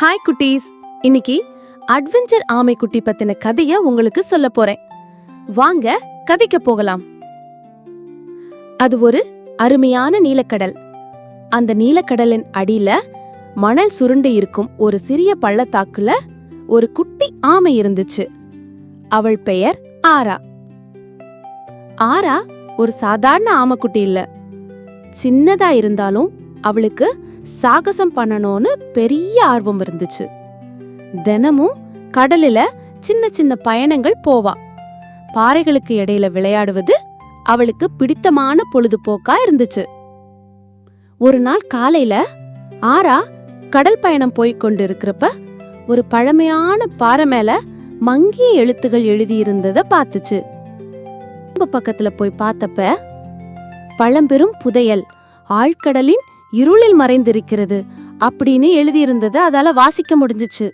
Hi குட்டீஸ். இன்னைக்கு adventure ஆமைக்குட்டி பத்தின கதைய உங்களுக்கு சொல்ல போறேன். வாங்க கதைக்க போகலாம். அது ஒரு அருமையான நீலக்கடல். அந்த நீலக்கடலின் அடியில மணல் சுருண்டு இருக்கும் ஒரு சிறிய பள்ளத்தாக்குல ஒரு குட்டி ஆமை இருந்துச்சு. அவள் பெயர் ஆரா. ஆரா ஒரு சாதாரண ஆமைக்குட்டி இல்ல. சின்னதா இருந்தாலும் அவளுக்கு சாகசம் பண்ணணும்னு பெரிய ஆர்வம் இருந்துச்சு. தினமும் கடலில சின்ன சின்ன பயணங்கள் போவா. பாறைகளுக்கு இடையில விளையாடுவது அவளுக்கு பிடித்தமான பொழுதுபோக்கா இருந்துச்சு. ஒரு நாள் காலையில ஆரா கடல் பயணம் போய்க் கொண்டிருக்கிறப்ப ஒரு பழமையான பாறை மேல மங்கிய எழுத்துகள் எழுதியிருந்தத பார்த்துச்சு. பக்கத்துல போய் பார்த்தப்ப பழம்பெரும் புதையல் ஆழ்கடலின் இருளில் மறைந்திருக்கிறது. அப்படின்னு எழுதியிருந்தது அதால வாசிக்க முடிஞ்சுச்சு.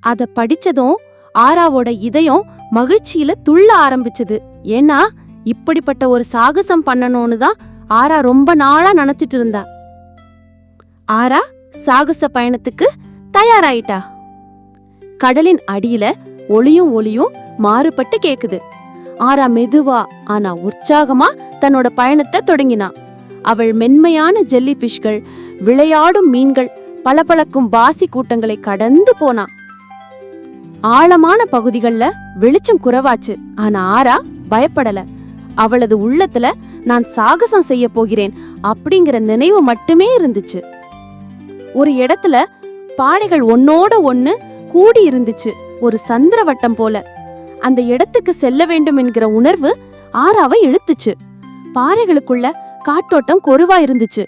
அத படிச்சதும் ஆராவோட இதயம் மகிழ்ச்சியில துள்ள ஆரம்பிச்சது. ஏன்னா இப்படிப்பட்ட ஒரு சாகசம் பண்ணணும்னு தான் ஆரா ரொம்ப நாளா நினைச்சிட்டு இருந்தா. ஆரா சாகச பயணத்துக்கு தயாராயிட்டா. கடலின் அடியில ஒளியும் ஒளியும் மாறுபட்டு கேக்குது. ஆரா மெதுவா ஆனா உற்சாகமா தன்னோட பயணத்தை தொடங்கினான் அவள் மென்மையான ஜெல்லி ஃபிஷ்கள் விளையாடும் மீன்கள் பளபளக்கும் பாசி கூட்டங்களை கடந்து போனா. ஆழமான பகுதிகள்ல வெளிச்சம் குறைவாச்சு. ஆனா ஆரா பயப்படல. அவளது உள்ளத்துல நான் சாகசம் செய்ய போகிறேன் அப்படிங்கிற நினைவு மட்டுமே இருந்துச்சு. ஒரு இடத்துல பாறைகள் ஒன்னோட ஒன்னு கூடி இருந்துச்சு ஒரு சந்திரவட்டம் போல. அந்த இடத்துக்கு செல்ல வேண்டும் என்கிற உணர்வு ஆறாவை இழுத்துச்சு. பாறைகளுக்குள்ள காட்டோட்டம் கொருவா இருந்துச்சு.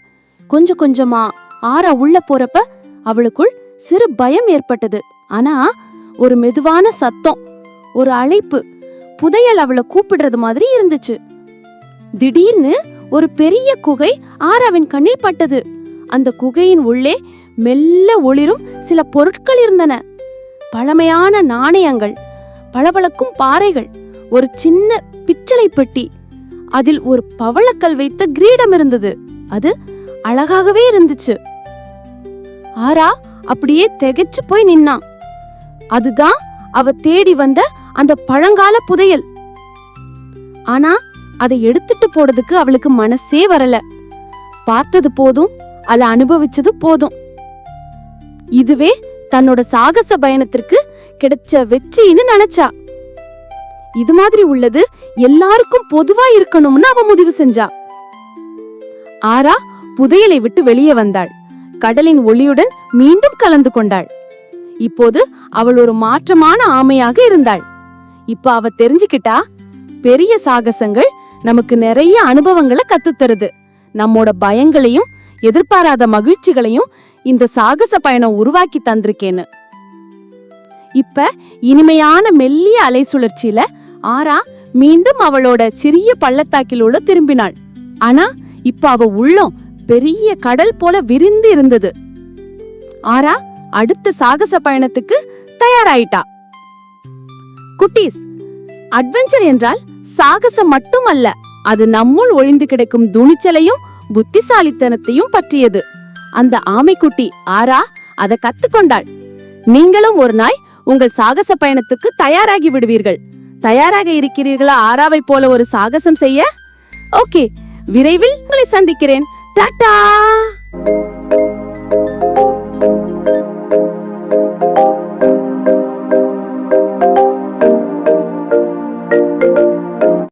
கொஞ்சம் கொஞ்சமா ஆறா உள்ள போறப்ப அவளுக்குள் சிறு பயம் ஏற்பட்டது. ஆனா ஒரு மெதுவான சத்தம் ஒரு அழைப்பு புதையல் அவளை கூப்பிடுறது மாதிரி இருந்துச்சு. திடீர்னு ஒரு பெரிய குகை ஆராவின் கண்ணில் பட்டது. அந்த குகையின் உள்ளே மெல்ல ஒளிரும் சில பொருட்கள் இருந்தன. பழமையான நாணயங்கள் பளபளக்கும் பாறைகள் ஒரு சின்ன பிச்சளை பெட்டி அதில் ஒரு பவளக்கல் வைத்த கிரீடம் இருந்தது. அது அழகாகவே இருந்துச்சு. ஆரா அப்படியே திகைச்சு போய் நின்னான் அதுதான் அவ தேடி வந்த அந்த பழங்கால புதையல். ஆனா அதை எடுத்துட்டு போறதுக்கு அவளுக்கு மனசே வரல. பார்த்தது போதும் அல அனுபவிச்சது போதும். இதுவே தன்னோட சாகச பயணத்திற்கு கிடைச்ச வெற்றின்னு நினைச்சா. இது மாதிரி உள்ளது எல்லாருக்கும் பொதுவா இருக்கணும்னு அவ முடிவு செஞ்சா. ஆரா புதையலை விட்டு வெளியே வந்தாள். கடலின் ஒளியுடன் மீண்டும் கலந்து கொண்டாள். இப்போது அவள் ஒரு மாற்றமான ஆமையாக இருந்தாள். இப்ப அவ தெரிஞ்சுக்கிட்டா பெரிய சாகசங்கள் நமக்கு நிறைய அனுபவங்களை கத்துத்தருது. நம்மோட பயங்களையும் எதிர்பாராத மகிழ்ச்சிகளையும் இந்த சாகச பயணம் உருவாக்கி தந்திருக்கேன்னு. இப்ப இனிமையான மெல்லிய அலை சுழற்சியில ஆரா மீண்டும் அவளோட சிறிய பள்ளத்தாக்கிலோட திரும்பினாள். ஆனா இப்ப அவ உள்ளம் பெரிய கடல் போல விரிந்து இருந்தது. ஆரா அடுத்த சாகச பயணத்துக்கு தயாராயிட்டா. குட்டீஸ் அட்வென்ச்சர் என்றால் சாகசம் மட்டுமல்ல அது நம்முள் ஒளிந்து கிடக்கும் துணிச்சலையும் புத்திசாலித்தனத்தையும் பற்றியது. அந்த ஆமைக்குட்டி ஆரா அதை கத்துக்கொண்டாள். நீங்களும் ஒரு நாள் உங்கள் சாகச பயணத்துக்கு தயாராகி விடுவீர்கள். தயாராக இருக்கிறீர்களா? ஆராவை போல ஒரு சாகசம் செய்ய? ஓகே விரைவில் உங்களை சந்திக்கிறேன். டாடா